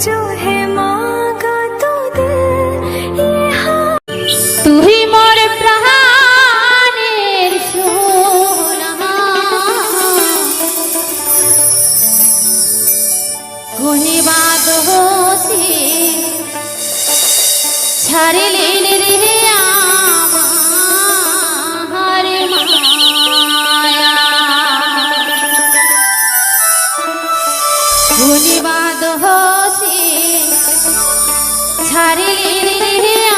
जो ছাড়িলেন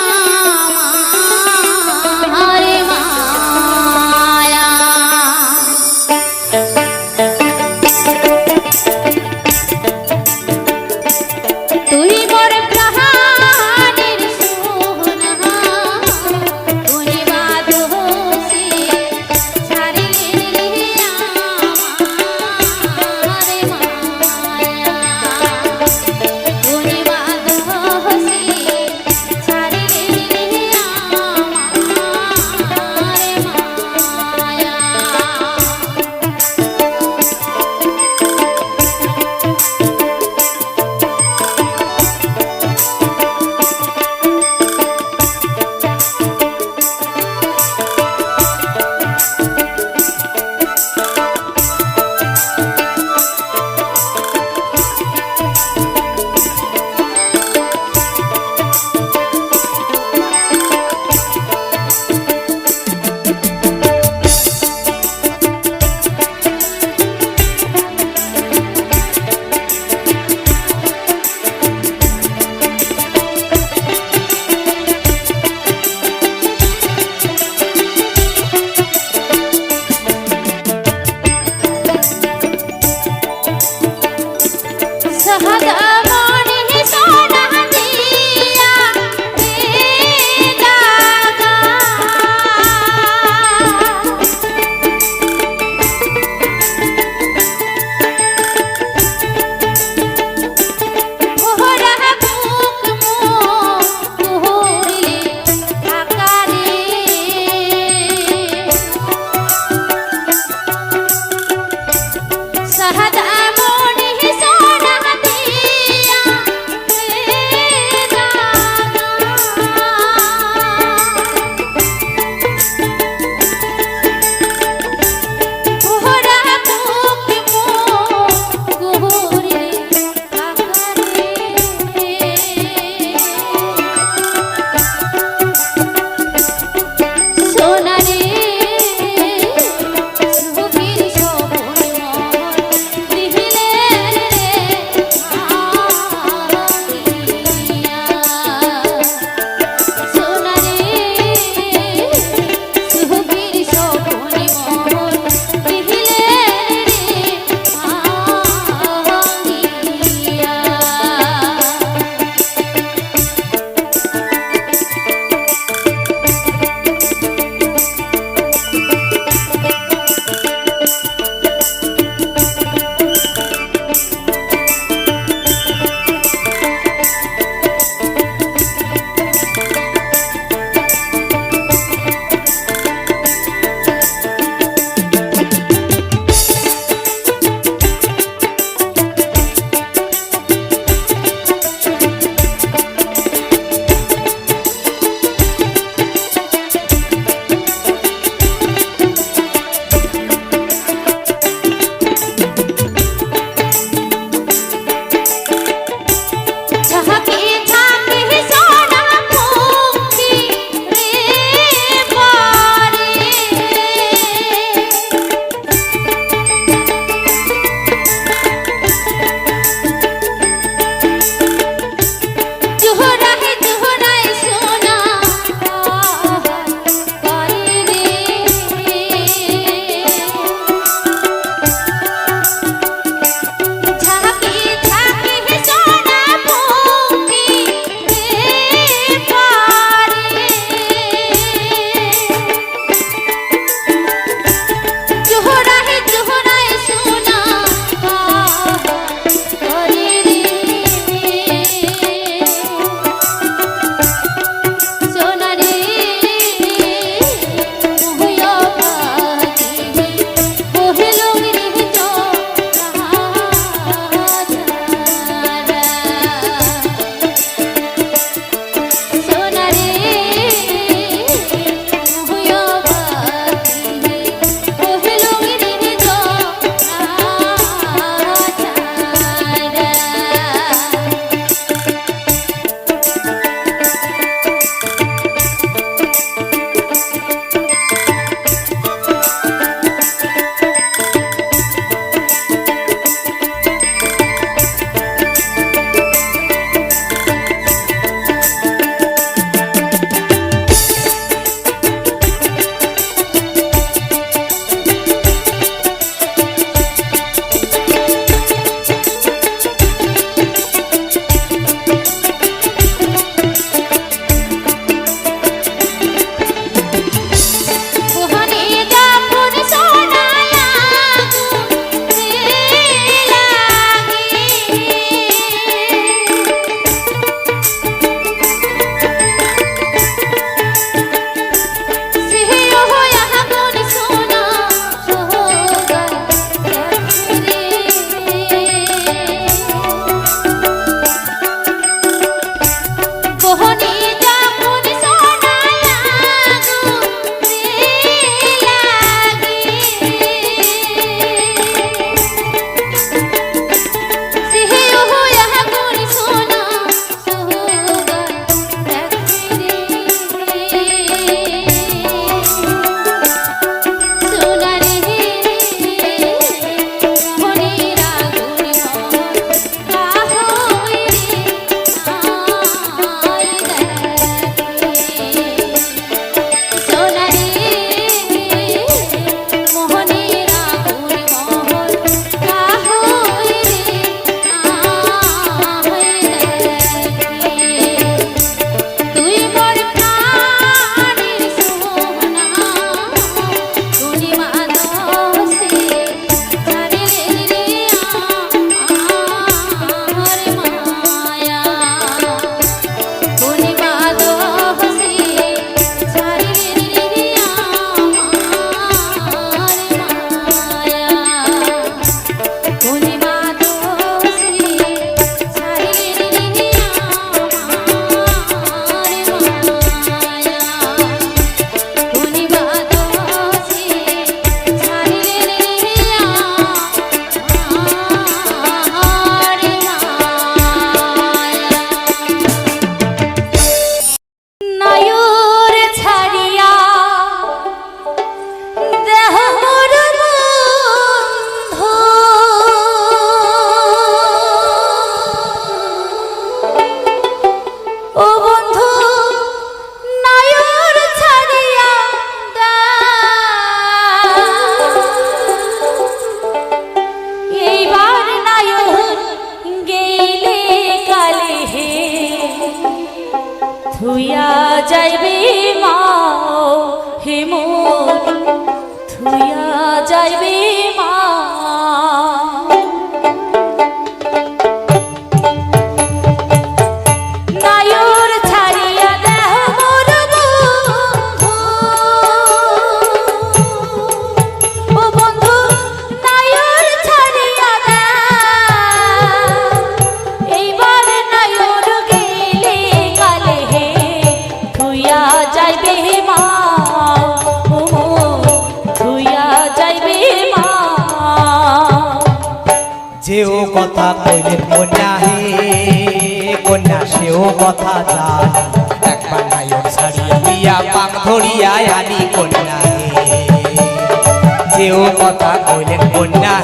সেও কথা কইলেন কন্যা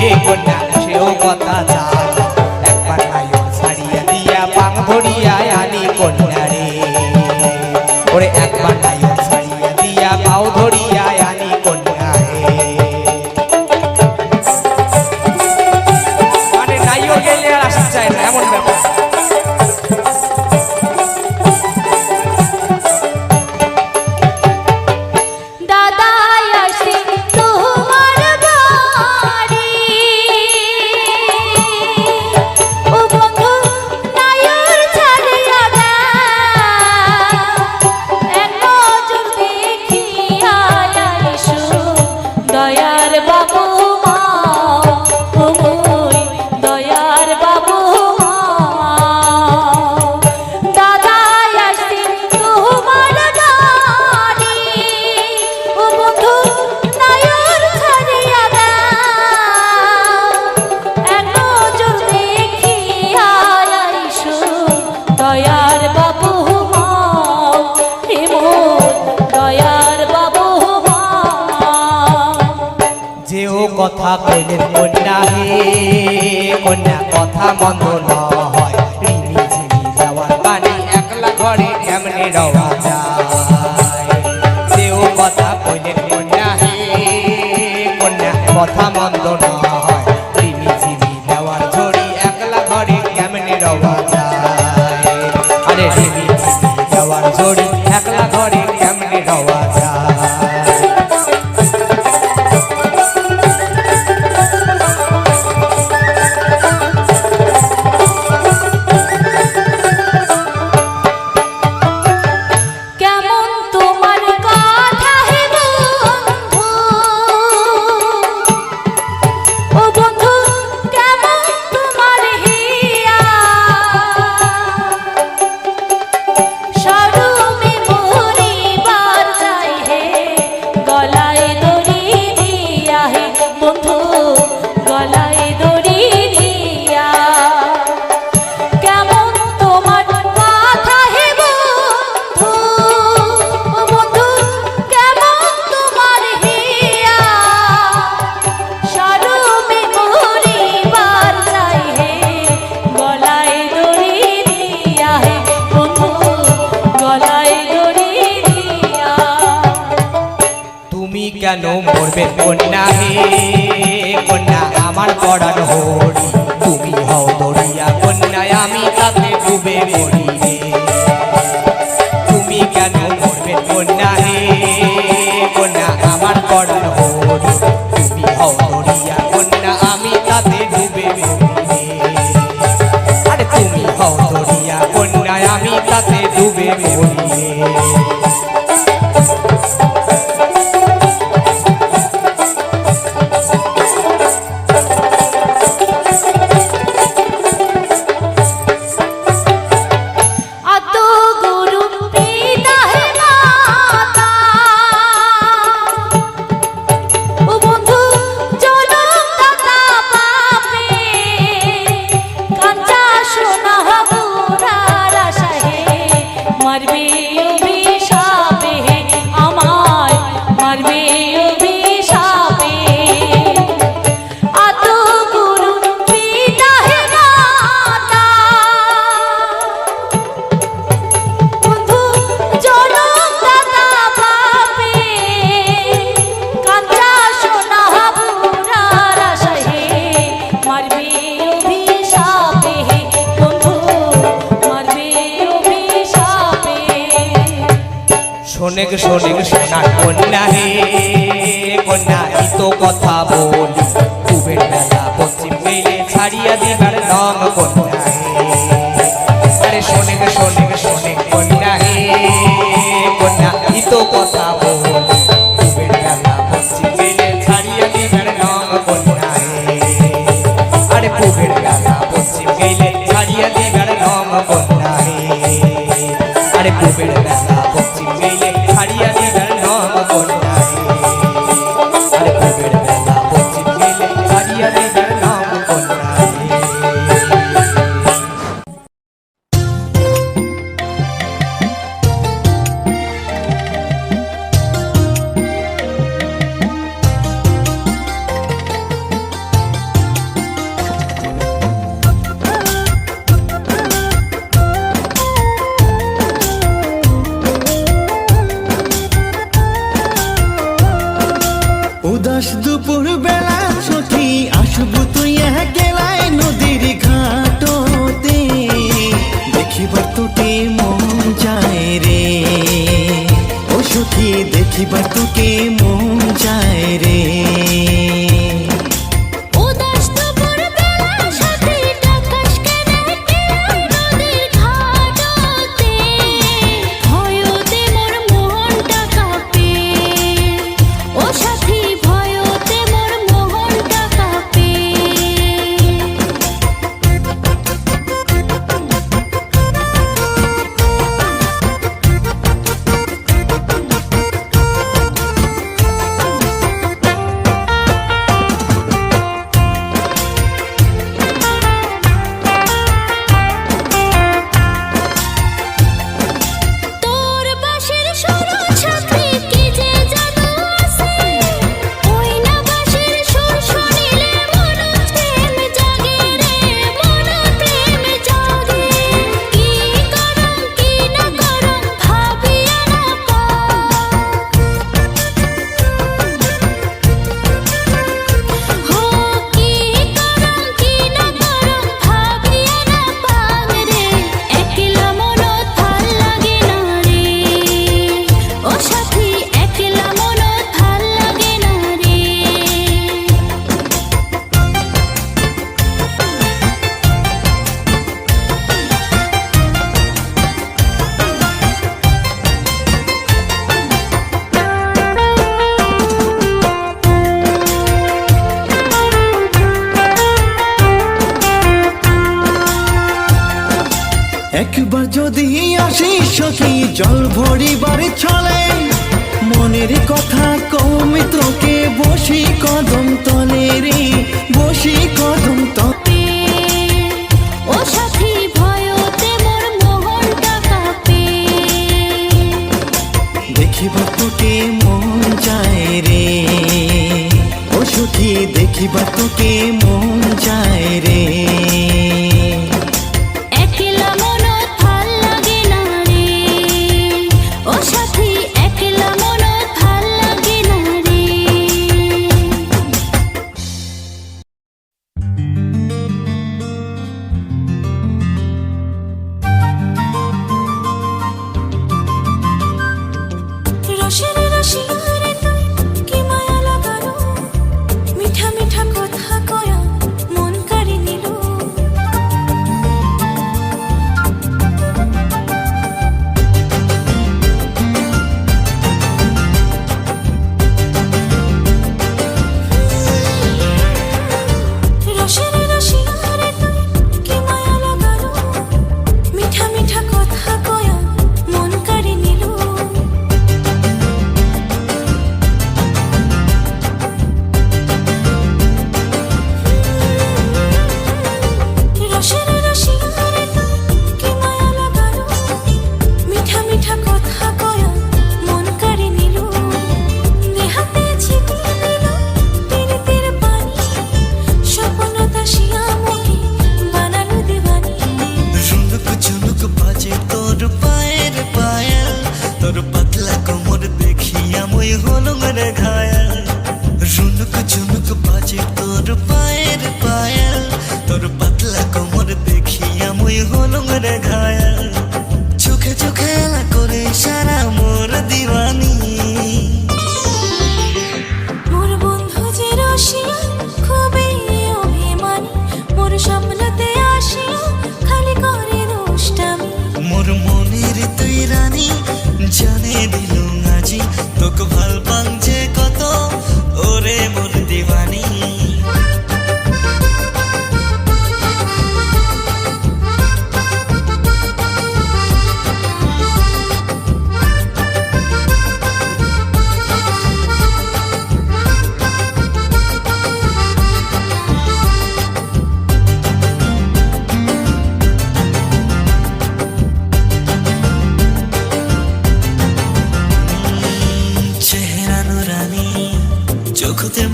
হে কন্যা সেও কথা পাগলের কন্যা হে কন্যা কথা মন্দ হয় রিমি ঝিমি যাওয়ার পানি একলা ঘরে কেমনে রওয়া যায়। কথা কইলেন কন্যা কন্যা কথা কেন মরবে কন্যা হে কন্যা আমার পড়ান হরি, তুমি হও দরিয়া কন্যা আমি তাতে ডুবে মরি রে। শোনেক শোনেক সোনার কন্যা হে কন্যা তো কথা বলি। কুবের মেলা পশ্চিম মেলে ছাড়িয়া দিবার নাম কন্যা আরে শোনেক শোনেক শোনেক কন্যা হে কন্যা তো কথা বলি। কুবের মেলা পশ্চিম মেলে ছাড়িয়া দিবার নাম কন্যা আরে কুবের মেলা পশ্চিম মেলে ছাড়িয়া দিবার নাম কন্যা আরে কুবের but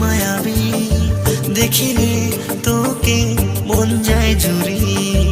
মায়াবী দেখিলে তোকে মন যায় জুড়ি।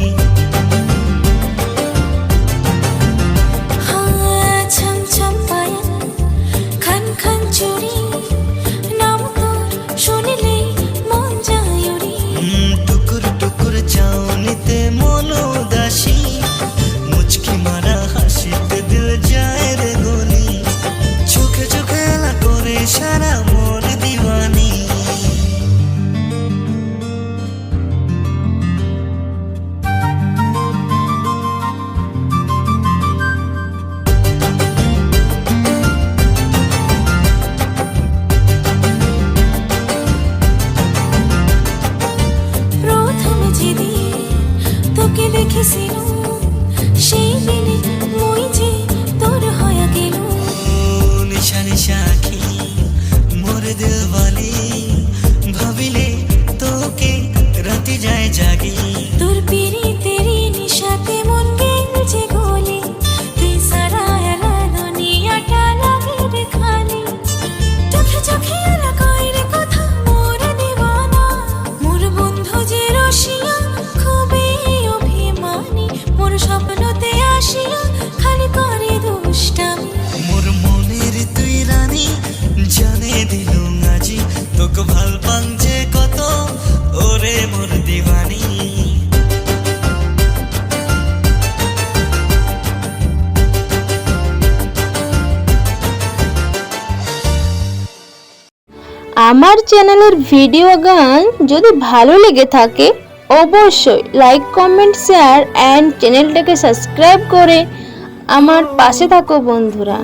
যে খুবই অভিমানী মোর স্বপ্নতে আসিয়া খালি করে দুষ্টামি। মোর মনের তুই রানী জানে দিলু আজি তোকে ভালো পাং যে কত ওরে মোর দিবানি আমার চ্যানেলের ভিডিও গান যদি ভালো লেগে থাকে অবশ্যই লাইক কমেন্ট শেয়ার অ্যান্ড চ্যানেলটাকে সাবস্ক্রাইব করে আমার পাশে থাকো বন্ধুরা।